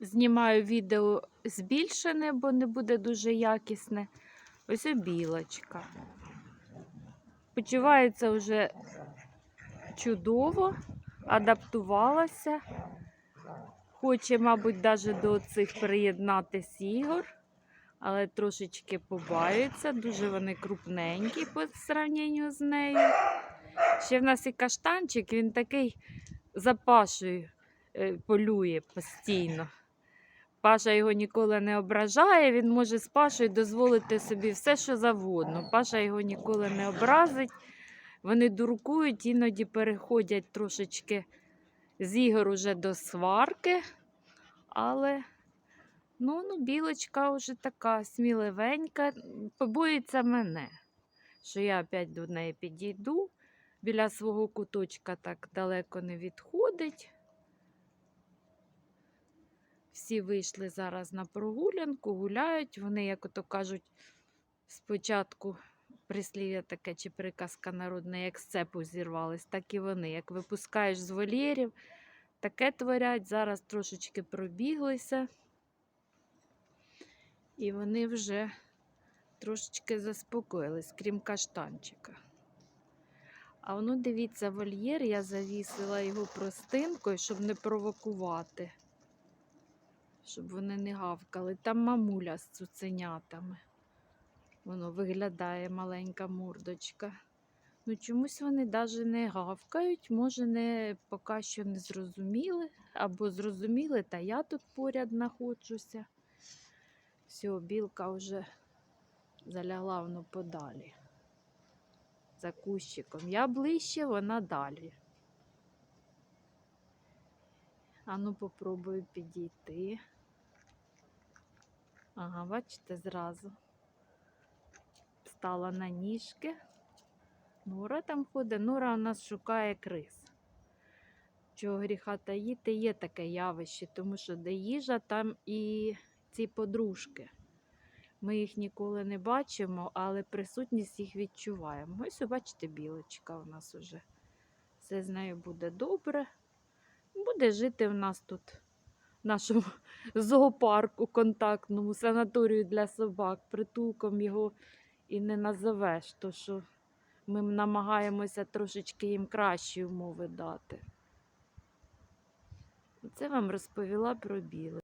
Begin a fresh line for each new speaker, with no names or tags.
знімаю відео збільшене, бо не буде дуже якісне. Ось білочка. Почувається вже чудово, адаптувалася. Хоче, мабуть, навіть до цих приєднатись ігор, але трошечки побаються. Дуже вони крупненькі по сравненню з нею. Ще в нас і каштанчик, він такий за Пашею е, полює постійно. Паша його ніколи не ображає, він може з Пашою дозволити собі все, що завгодно. Паша його ніколи не образить. Вони дуркують, іноді переходять трошечки з ігор уже до сварки. Але ну, ну, білочка вже така сміливенька, побоїться мене, що я опять до неї підійду. Біля свого куточка так далеко не відходить. Всі вийшли зараз на прогулянку, гуляють. Вони, як ото кажуть, спочатку прислів'я таке чи приказка народна, як з цепу зірвались, так і вони. Як випускаєш з вольєрів, таке творять. Зараз трошечки пробіглися. І вони вже трошечки заспокоїлись, крім каштанчика. А воно, дивіться, вольєр, я завісила його простинкою, щоб не провокувати щоб вони не гавкали. Там мамуля з цуценятами. Воно виглядає маленька мордочка. Ну, чомусь вони навіть не гавкають, може, не, поки що не зрозуміли, або зрозуміли, та я тут поряд знаходжуся. Все, білка вже залягла воно подалі. За кущиком. Я ближче, вона далі. Ану, попробую підійти. Ага, бачите, зразу встала на ніжки. Нора там ходить, Нора у нас шукає крис. Чого гріха таїти, є таке явище, тому що де їжа, там і ці подружки. Ми їх ніколи не бачимо, але присутність їх відчуваємо. Ось, бачите, білочка у нас уже. Все з нею буде добре. Буде жити в нас тут, в нашому зоопарку контактному, санаторію для собак. Притулком його і не назовеш, то що ми намагаємося трошечки їм кращі умови дати. Це вам розповіла про біле.